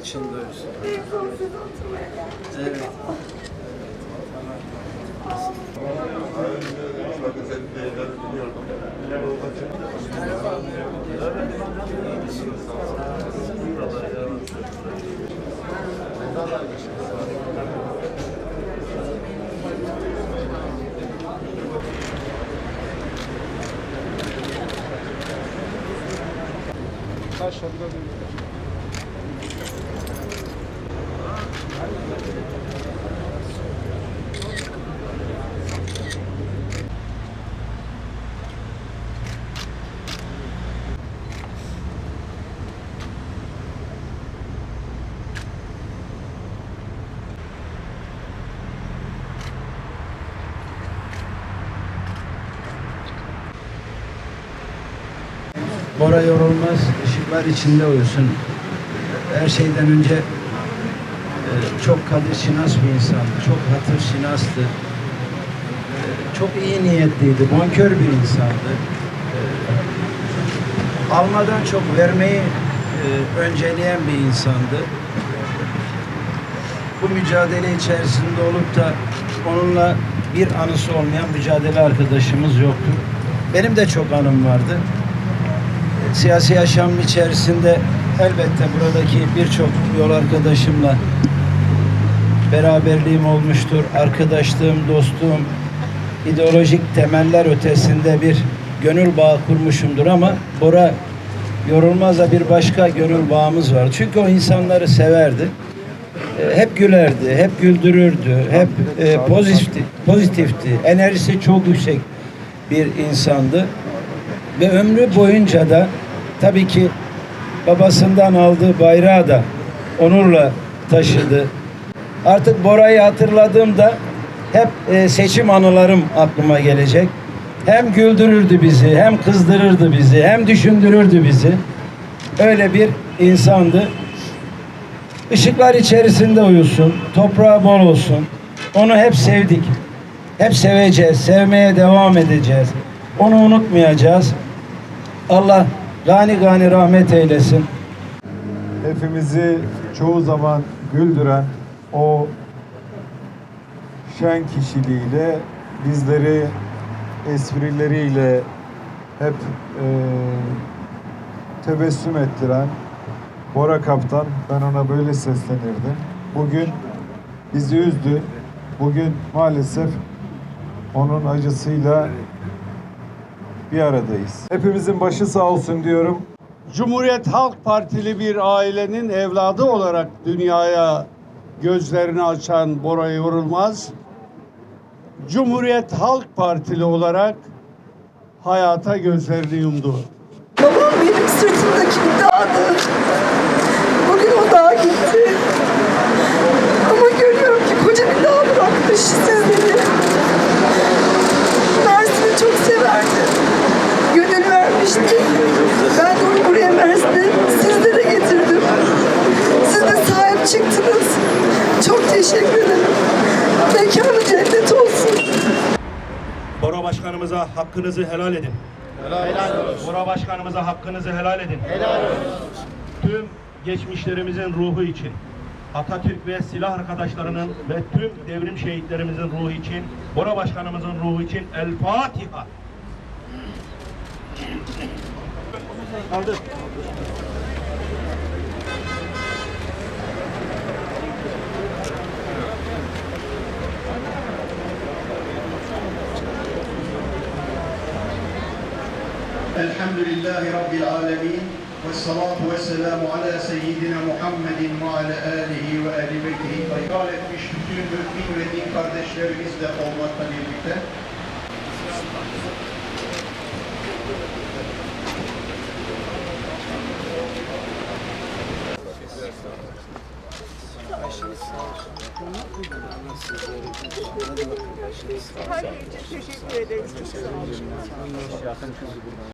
En son siz oturmaya geldim. Bora yorulmaz, ışıklar içinde uyusun. Her şeyden önce çok kadir şinas bir insandı, çok hatır şinastı. E, çok iyi niyetliydi, bonkör bir insandı. E, almadan çok vermeyi e, önceleyen bir insandı. Bu mücadele içerisinde olup da onunla bir anısı olmayan mücadele arkadaşımız yoktu. Benim de çok anım vardı siyasi yaşamım içerisinde elbette buradaki birçok yol arkadaşımla beraberliğim olmuştur. Arkadaşlığım, dostluğum, ideolojik temeller ötesinde bir gönül bağı kurmuşumdur ama Bora Yorulmaz'la bir başka gönül bağımız var. Çünkü o insanları severdi. E, Hep gülerdi, hep güldürürdü, hep e, pozitifti, pozitifti. Enerjisi çok yüksek bir insandı ve ömrü boyunca da tabii ki babasından aldığı bayrağı da onurla taşıdı. Artık Bora'yı hatırladığımda hep e, seçim anılarım aklıma gelecek. Hem güldürürdü bizi, hem kızdırırdı bizi, hem düşündürürdü bizi. Öyle bir insandı. Işıklar içerisinde uyusun, toprağı bol olsun. Onu hep sevdik. Hep seveceğiz, sevmeye devam edeceğiz. Onu unutmayacağız. Allah gani gani rahmet eylesin. hepimizi çoğu zaman güldüren o şen kişiliğiyle bizleri esprileriyle hep e, tebessüm ettiren Bora Kaptan ben ona böyle seslenirdim. Bugün bizi üzdü. Bugün maalesef onun acısıyla bir aradayız. Hepimizin başı sağ olsun diyorum. Cumhuriyet Halk Partili bir ailenin evladı olarak dünyaya gözlerini açan Bora Yorulmaz, Cumhuriyet Halk Partili olarak hayata gözlerini yumdu. Babam benim sırtımdaki bir dağdı. Bugün o dağ gitti. Ama görüyorum ki koca bir dağ bırakmış sizleri. Mersin'i çok severdi. Gönül vermişti. Ben de onu buraya Mersin'e sizlere getirdim. Siz de sahip çıktınız. Çok teşekkür ederim. Mekanı cennet olsun. Bora Başkanımıza hakkınızı helal edin. Helal, olsun. Bora Başkanımıza hakkınızı helal edin. Helal olsun. Tüm geçmişlerimizin ruhu için, Atatürk ve silah arkadaşlarının ve tüm devrim şehitlerimizin ruhu için, Bora Başkanımızın ruhu için El Fatiha. Kaldır. الحمد لله رب العالمين والصلاة والسلام على seyyidina Muhammedin ve alihi ve ehli beytihi tayyibal etmiş bütün mümin ve din kardeşlerimizle olmakla birlikte Her şey için teşekkür ederiz. Çok sağ olun.